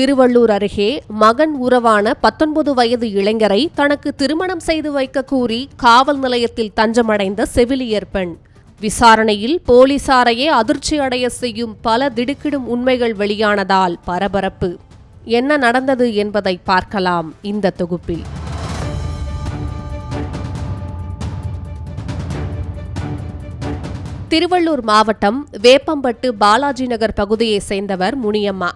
திருவள்ளூர் அருகே மகன் உறவான பத்தொன்பது வயது இளைஞரை தனக்கு திருமணம் செய்து வைக்க கூறி காவல் நிலையத்தில் தஞ்சமடைந்த செவிலியர் பெண். விசாரணையில் போலீசாரையே அதிர்ச்சி அடைய செய்யும் பல திடுக்கிடும் உண்மைகள் வெளியானதால் பரபரப்பு. என்ன நடந்தது என்பதை பார்க்கலாம் இந்த தொகுப்பில். திருவள்ளூர் மாவட்டம் வேப்பம்பட்டு பாலாஜி நகர் பகுதியைச் சேர்ந்தவர் முனியம்மா.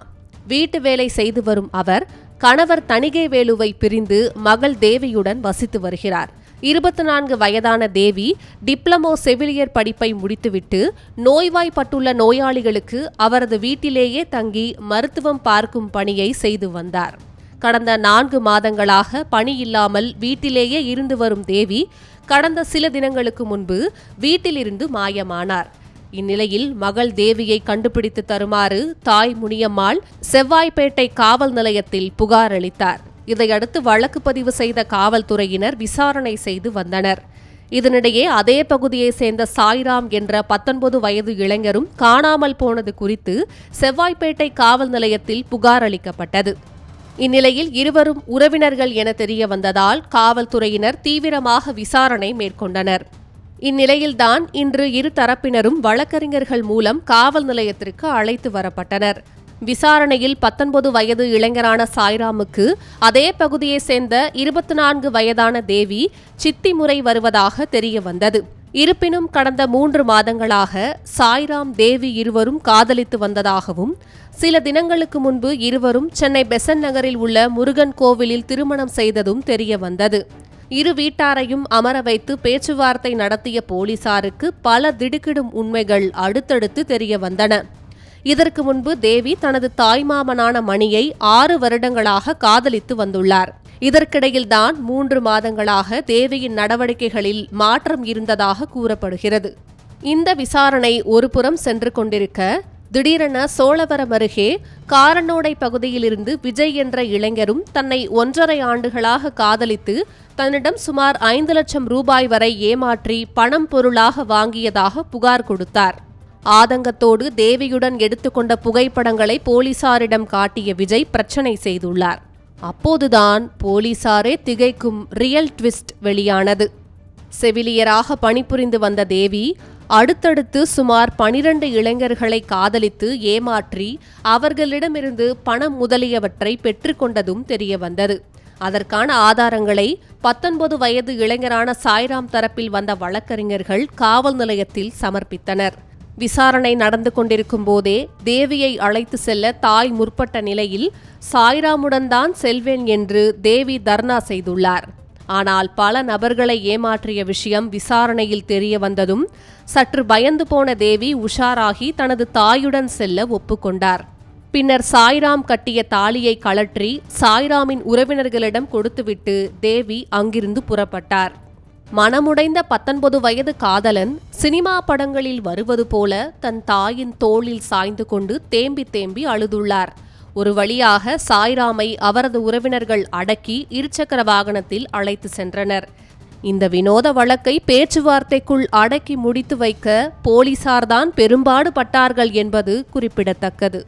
வீட்டு வேலை செய்து வரும் அவர் கணவர் தணிகை வேலுவை பிரிந்து மகள் தேவியுடன் வசித்து வருகிறார். இருபத்தி நான்கு வயதான தேவி டிப்ளமோ செவிலியர் படிப்பை முடித்துவிட்டு நோய்வாய்ப்பட்டுள்ள நோயாளிகளுக்கு அவரது வீட்டிலேயே தங்கி மருத்துவம் பார்க்கும் பணியை செய்து வந்தார். கடந்த நான்கு மாதங்களாக பணி இல்லாமல் வீட்டிலேயே இருந்து வரும் தேவி கடந்த சில தினங்களுக்கு முன்பு வீட்டிலிருந்து மாயமானார். இந்நிலையில் மகள் தேவியை கண்டுபிடித்து தருமாறு தாய் முனியம்மாள் செவ்வாய்ப்பேட்டை காவல் நிலையத்தில் புகார் அளித்தார். இதையடுத்து வழக்கு பதிவு செய்த காவல்துறையினர் விசாரணை செய்து வந்தனர். இதனிடையே அதே பகுதியை சேர்ந்த சாய்ராம் என்ற பத்தொன்பது வயது இளைஞரும் காணாமல் போனது குறித்து செவ்வாய்ப்பேட்டை காவல் நிலையத்தில் புகார் அளிக்கப்பட்டது. இந்நிலையில் இருவரும் உறவினர்கள் என தெரிய வந்ததால் காவல்துறையினர் தீவிரமாக விசாரணை மேற்கொண்டனர். இந்நிலையில்தான் இன்று இரு தரப்பினரும் வழக்கறிஞர்கள் மூலம் காவல் நிலையத்திற்கு அழைத்து வரப்பட்டனர். விசாரணையில் பத்தொன்பது வயது இளைஞரான சாய்ராமுக்கு அதே பகுதியைச் சேர்ந்த இருபத்தி நான்கு வயதான தேவி சித்தி முறை வருவதாக தெரிய வந்தது இருப்பினும் கடந்த மூன்று மாதங்களாக சாய்ராம் தேவி இருவரும் காதலித்து வந்ததாகவும் சில தினங்களுக்கு முன்பு இருவரும் சென்னை பெசன் நகரில் உள்ள முருகன் கோவிலில் திருமணம் செய்ததும் தெரிய வந்தது இரு வீட்டாரையும் அமர வைத்து பேச்சுவார்த்தை நடத்திய போலீசாருக்கு பல திடுக்கிடும் உண்மைகள் அடுத்தடுத்து தெரிய வந்தன. இதற்கு முன்பு தேவி தனது தாய்மாமனான மணியை ஆறு வருடங்களாக காதலித்து வந்துள்ளார். இதற்கிடையில்தான் மூன்று மாதங்களாக தேவியின் நடவடிக்கைகளில் மாற்றம் இருந்ததாக கூறப்படுகிறது. இந்த விசாரணை ஒருபுறம் சென்று கொண்டிருக்க திடீரென சோழவரம் அருகே காரனோடை பகுதியிலிருந்து விஜய் என்ற இளைஞரும் தன்னை ஒன்றரை ஆண்டுகளாக காதலித்து தன்னிடம் சுமார் ஐந்து லட்சம் ரூபாய் வரை ஏமாற்றி பணம் பொருளாக வாங்கியதாக புகார் கொடுத்தார். ஆதங்கத்தோடு தேவியுடன் எடுத்துக்கொண்ட புகைப்படங்களை போலீசாரிடம் காட்டிய விஜய் பிரச்சனை செய்துள்ளார். அப்போதுதான் போலீசாரே திகைக்கும் ரியல் ட்விஸ்ட் வெளியானது. செவிலியராக பணிபுரிந்து வந்த தேவி அடுத்தடுத்து சுமார் பனிரண்டு இளைஞர்களை காதலித்து ஏமாற்றி அவர்களிடமிருந்து பணம் முதலியவற்றை பெற்றுக்கொண்டதும் தெரியவந்தது. அதற்கான ஆதாரங்களை பத்தொன்பது வயது இளைஞரான சாய்ராம் தரப்பில் வந்த வழக்கறிஞர்கள் காவல் நிலையத்தில் சமர்ப்பித்தனர். விசாரணை நடந்து கொண்டிருக்கும் போதே தேவியை அழைத்து செல்ல தாய் முற்பட்ட நிலையில் சாய்ராமுடன் தான் செல்வேன் என்று தேவி தர்ணா செய்துள்ளார். ஆனால் பல நபர்களை ஏமாற்றிய விஷயம் விசாரணையில் தெரிய வந்ததும் சற்று பயந்து போன தேவி உஷாராகி தனது தாயுடன் செல்ல ஒப்புக்கொண்டார். பின்னர் சாய்ராம் கட்டிய தாலியை கழற்றி சாய்ராமின் உறவினர்களிடம் கொடுத்துவிட்டு தேவி அங்கிருந்து புறப்பட்டார். மனமுடைந்த பத்தொன்பது வயது காதலன் சினிமா படங்களில் வருவது போல தன் தாயின் தோளில் சாய்ந்து கொண்டு தேம்பி தேம்பி அழுதுள்ளார். ஒரு வழியாக சாய்ராமை அவரது உறவினர்கள் அடக்கி இருசக்கர வாகனத்தில் அழைத்து சென்றனர். இந்த வினோத வழக்கை பேச்சுவார்த்தைக்குள் அடக்கி முடித்து வைக்க போலீசார்தான் பெரும்பாடு பட்டார்கள் என்பது குறிப்பிடத்தக்கது.